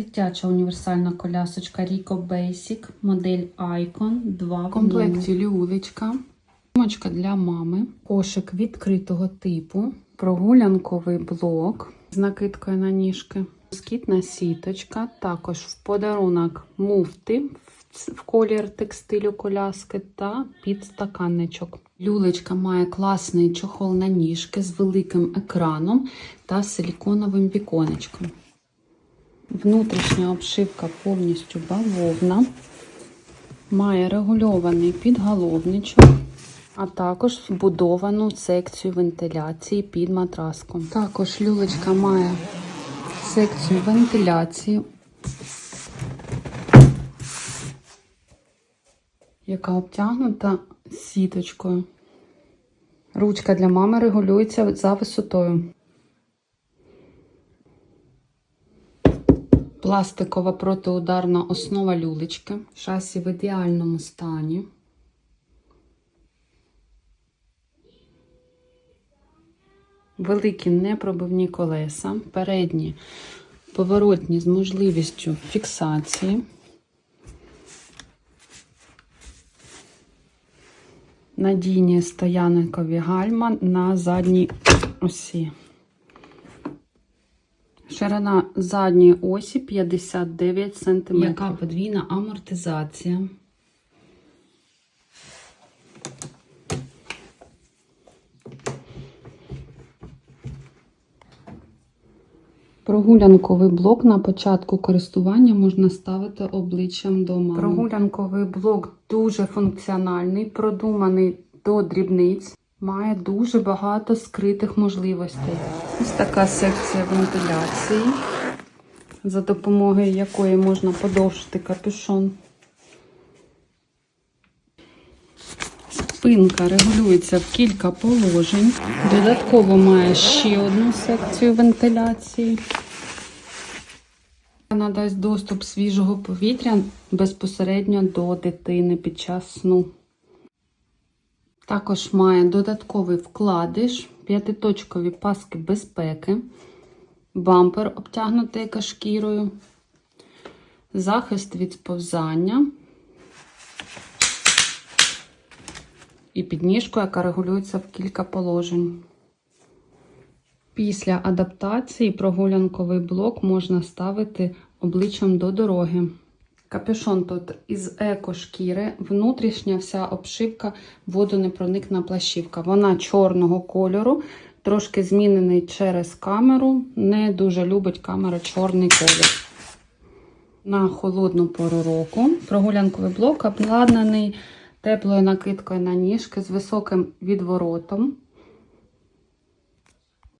Дитяча універсальна колясочка Rico Basic, модель Icon 2 В комплекті люлечка, сумочка для мами, кошик відкритого типу, прогулянковий блок з накидкою на ніжки, скітна сіточка, також в подарунок муфти в в колір текстилю коляски та підстаканничок. Люлечка має класний чохол на ніжки з великим екраном та силіконовим віконечком. Внутрішня обшивка повністю бавовна. Має регульований підголовничок, а також вбудовану секцію вентиляції під матраском. Також люлечка має секцію вентиляції, яка обтягнута сіточкою. Ручка для мами регулюється за висотою. Пластикова протиударна основа люлечки. Шасі в ідеальному стані. Великі непробивні колеса, передні поворотні з можливістю фіксації. Надійні стоянкові гальма на задній осі. Ширина задньої осі 59 см. Яка подвійна амортизація. Прогулянковий блок на початку користування можна ставити обличчям до мами. Прогулянковий блок дуже функціональний, продуманий до дрібниць. Має дуже багато скритих можливостей. Ось така секція вентиляції, за допомогою якої можна подовжити капюшон. Спинка регулюється в кілька положень. Додатково має ще одну секцію вентиляції. Надасть доступ свіжого повітря безпосередньо до дитини під час сну. Також має додатковий вкладиш, п'ятиточкові паски безпеки, бампер обтягнутий кашкірою, захист від сповзання і підніжку, яка регулюється в кілька положень. Після адаптації прогулянковий блок можна ставити обличчям до дороги. Капюшон тут із еко-шкіри, внутрішня вся обшивка водонепроникна плащівка. Вона чорного кольору, трошки змінений через камеру. Не дуже любить камера чорний колір. На холодну пору року прогулянковий блок обладнаний теплою накидкою на ніжки з високим відворотом.